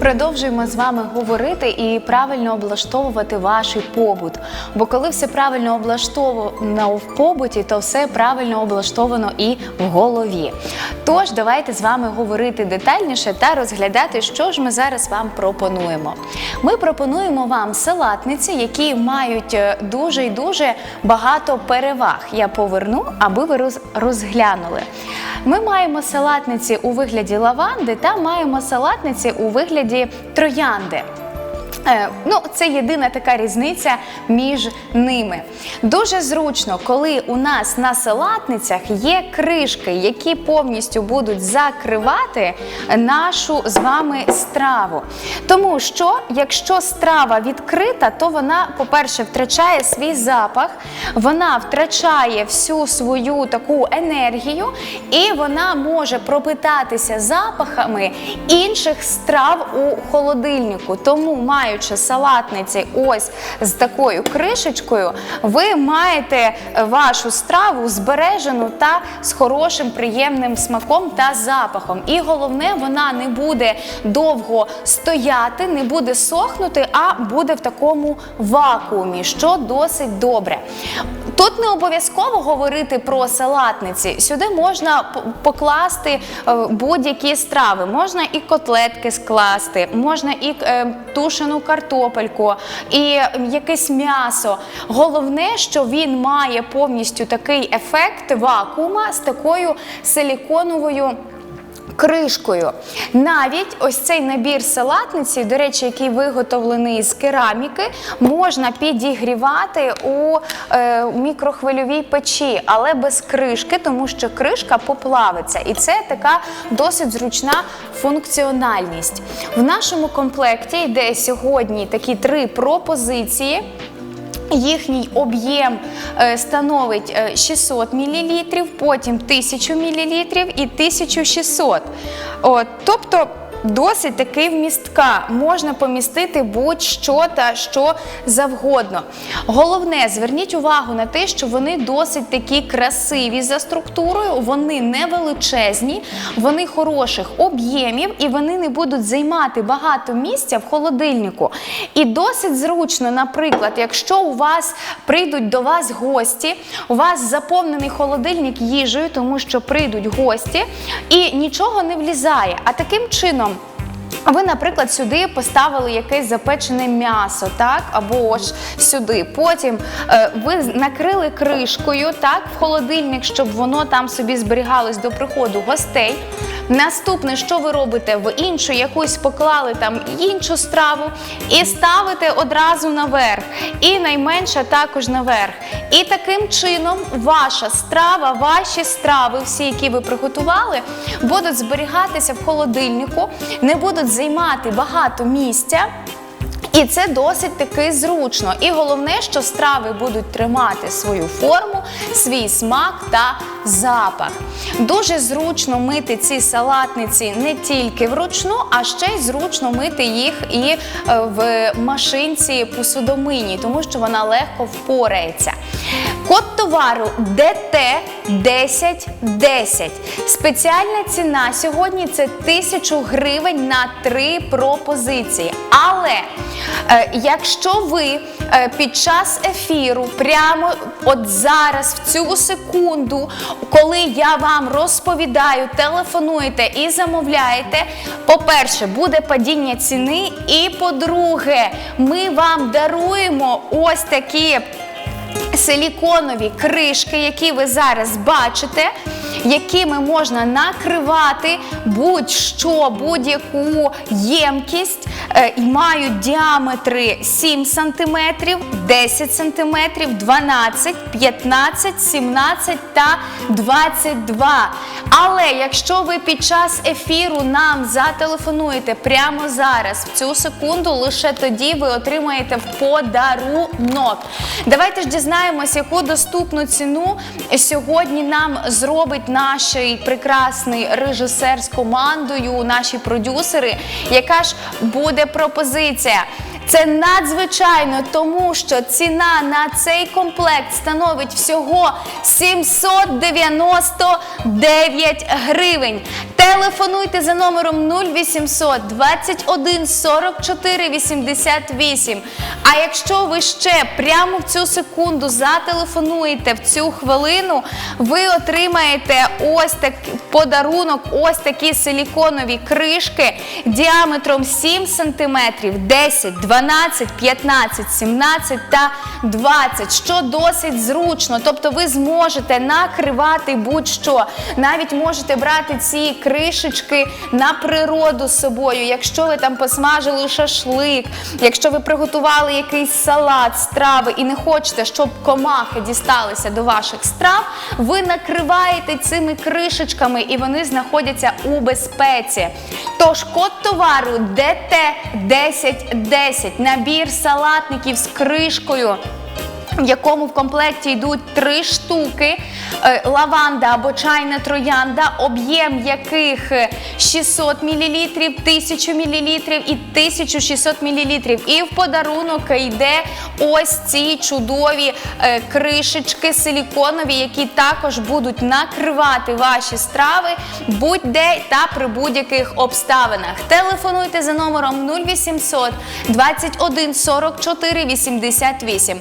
Продовжуємо з вами говорити і правильно облаштовувати ваш побут. Бо коли все правильно облаштовано в побуті, то все правильно облаштовано і в голові. Тож давайте з вами говорити детальніше та розглядати, що ж ми зараз вам пропонуємо. Ми пропонуємо вам салатниці, які мають е, дуже і дуже багато переваг. Я поверну, аби ви розглянули. Ми маємо салатниці у вигляді лаванди та маємо салатниці у вигляді троянди. Е, Ну, це єдина така різниця між ними. Дуже зручно, коли у нас на салатницях є кришки, які повністю будуть закривати нашу з вами страву. Тому що, якщо страва відкрита, то вона, по-перше, втрачає свій запах, вона втрачає всю свою таку енергію, і вона може пропитатися запахами інших страв у холодильнику. Тому, маючи салатниці ось з такою кришечкою, ви маєте вашу страву збережену та з хорошим приємним смаком та запахом. І головне, вона не буде довго стояти, не буде сохнути, а буде в такому вакуумі, що досить добре. Тут не обов'язково говорити про салатниці. Сюди можна покласти е, будь-які страви. Можна і котлетки скласти, можна і е, тушену картопельку, і якесь м'ясо. Головне, що він має повністю такий ефект вакуума з такою силіконовою. Кришкою. Навіть ось цей набір салатниці, до речі, який виготовлений з кераміки, можна підігрівати у е, мікрохвильовій печі, але без кришки, тому що кришка поплавиться. І це така досить зручна функціональність. В нашому комплекті йде сьогодні такі три пропозиції. Їхній об'єм е, становить е, 600 мл, потім 1000 мл і 1600. От, тобто досить таки вмістка. Можна помістити будь-що та що завгодно. Головне, зверніть увагу на те, що вони досить такі красиві за структурою, вони не величезні, вони хороших об'ємів і вони не будуть займати багато місця в холодильнику. І досить зручно, наприклад, якщо у вас прийдуть до вас гості, у вас заповнений холодильник їжею, тому що прийдуть гості, і нічого не влізає. А таким чином. Ви, наприклад, сюди поставили якесь запечене м'ясо, так, або ж сюди. Потім е, ви накрили кришкою, так, в холодильник, щоб воно там собі зберігалось до приходу гостей. Наступне, що ви робите в іншу, якусь поклали там іншу страву і ставите одразу наверх. І найменша також наверх. І таким чином ваша страва, ваші страви, всі, які ви приготували, будуть зберігатися в холодильнику, не будуть займати багато місця. І це досить таки зручно. І головне, що страви будуть тримати свою форму, свій смак та запах. Дуже зручно мити ці салатниці не тільки вручну, а ще й зручно мити їх і е, в машинці посудомийній, тому що вона легко впорається. Код товару ДТ 1010. Спеціальна ціна сьогодні це 1000 гривень на три пропозиції. Але е, якщо ви е, під час ефіру, прямо от зараз, в цю секунду, коли я вам розповідаю, телефонуєте і замовляєте, по-перше, буде падіння ціни, і по-друге, ми вам даруємо ось такі силіконові кришки, які ви зараз бачите, якими можна накривати будь-що, будь-яку ємкість, е, і мають діаметри 7 см, 10 см, 12, 15, 17 та 22. Але якщо ви під час ефіру нам зателефонуєте прямо зараз, в цю секунду, лише тоді ви отримаєте подарунок. Давайте ж дізнаємось, яку доступну ціну сьогодні нам зробить наш прекрасний режисер з командою, наші продюсери. Яка ж буде пропозиція? Це надзвичайно, тому що ціна на цей комплект становить всього 799 гривень. Телефонуйте за номером 0800 21 44 88. А якщо ви ще прямо в цю секунду зателефонуєте в цю хвилину, ви отримаєте ось так подарунок, ось такі силіконові кришки діаметром 7 см, 10, 12, 15, 17 та 20, що досить зручно. Тобто ви зможете накривати будь-що. Навіть можете брати ці кришечки на природу з собою. Якщо ви там посмажили шашлик, якщо ви приготували якийсь салат, страви і не хочете, щоб комахи дісталися до ваших страв, ви накриваєте цими кришечками і вони знаходяться у безпеці. Тож код товару ДТ 1010, набір салатників з кришкою в якому в комплекті йдуть три штуки е, лаванда або чайна троянда, об'єм яких е, 600 мл, 1000 мл і 1600 мл. І в подарунок йде ось ці чудові е, кришечки силіконові, які також будуть накривати ваші страви будь-де та при будь-яких обставинах. Телефонуйте за номером 0800 21 44 88.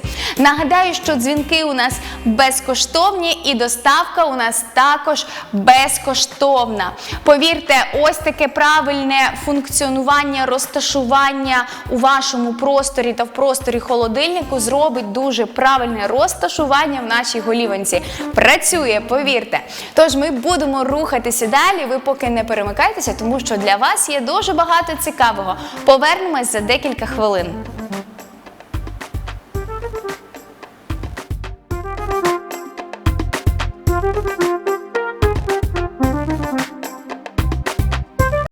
Нагадаю, що дзвінки у нас безкоштовні і доставка у нас також безкоштовна. Повірте, ось таке правильне функціонування, розташування у вашому просторі та в просторі холодильнику зробить дуже правильне розташування в нашій голіванці. Працює, повірте. Тож ми будемо рухатися далі. Ви поки не перемикайтеся, тому що для вас є дуже багато цікавого. Повернемось за декілька хвилин.